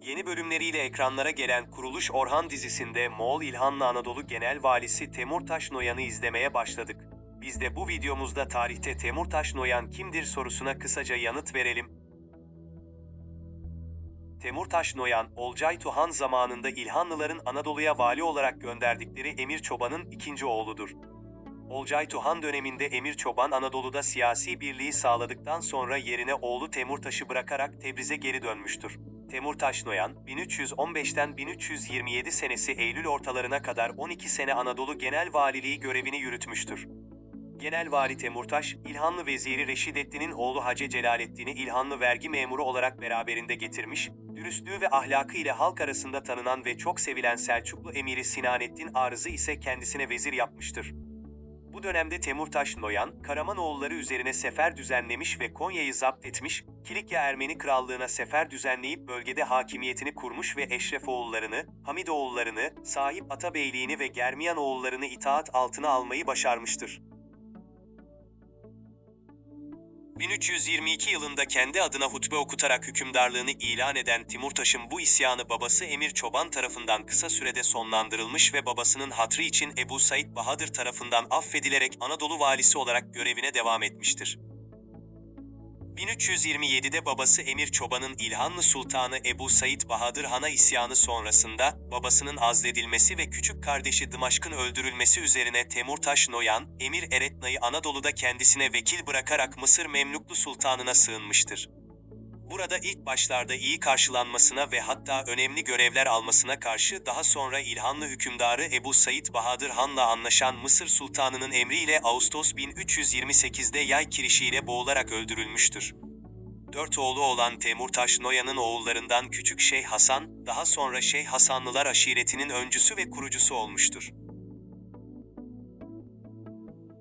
Yeni bölümleriyle ekranlara gelen Kuruluş Orhan dizisinde Moğol İlhanlı Anadolu Genel Valisi Temurtaş Noyan'ı izlemeye başladık. Biz de bu videomuzda tarihte Temurtaş Noyan kimdir sorusuna kısaca yanıt verelim. Temurtaş Noyan, Olcay Tuhan zamanında İlhanlıların Anadolu'ya vali olarak gönderdikleri Emir Çoban'ın ikinci oğludur. Olcay Tuhan döneminde Emir Çoban Anadolu'da siyasi birliği sağladıktan sonra yerine oğlu Temurtaş'ı bırakarak Tebriz'e geri dönmüştür. Temurtaş Noyan, 1315'ten 1327 senesi Eylül ortalarına kadar 12 sene Anadolu Genel Valiliği görevini yürütmüştür. Genel Vali Temurtaş, İlhanlı Veziri Reşidettin'in oğlu Hacı Celalettin'i İlhanlı vergi memuru olarak beraberinde getirmiş, dürüstlüğü ve ahlakı ile halk arasında tanınan ve çok sevilen Selçuklu Emiri Sinanettin Arız'ı ise kendisine vezir yapmıştır. Bu dönemde Temurtaş Noyan, Karamanoğulları üzerine sefer düzenlemiş ve Konya'yı zapt etmiş, Kilikya Ermeni Krallığı'na sefer düzenleyip bölgede hakimiyetini kurmuş ve Eşrefoğullarını, Hamidoğullarını, Sahip Atabeyliğini ve Germiyanoğullarını itaat altına almayı başarmıştır. 1322 yılında kendi adına hutbe okutarak hükümdarlığını ilan eden Timurtaş'ın bu isyanı babası Emir Çoban tarafından kısa sürede sonlandırılmış ve babasının hatrı için Ebu Said Bahadır tarafından affedilerek Anadolu valisi olarak görevine devam etmiştir. 1327'de babası Emir Çoban'ın İlhanlı Sultanı Ebu Said Bahadır Han'a isyanı sonrasında babasının azledilmesi ve küçük kardeşi Dımaşk'ın öldürülmesi üzerine Temurtaş Noyan, Emir Eretna'yı Anadolu'da kendisine vekil bırakarak Mısır Memluklu Sultanına sığınmıştır. Burada ilk başlarda iyi karşılanmasına ve hatta önemli görevler almasına karşı daha sonra İlhanlı hükümdarı Ebu Said Bahadır Han'la anlaşan Mısır Sultanı'nın emriyle Ağustos 1328'de yay kirişiyle boğularak öldürülmüştür. Dört oğlu olan Temurtaş Noyan'ın oğullarından Küçük Şeyh Hasan, daha sonra Şeyh Hasanlılar aşiretinin öncüsü ve kurucusu olmuştur.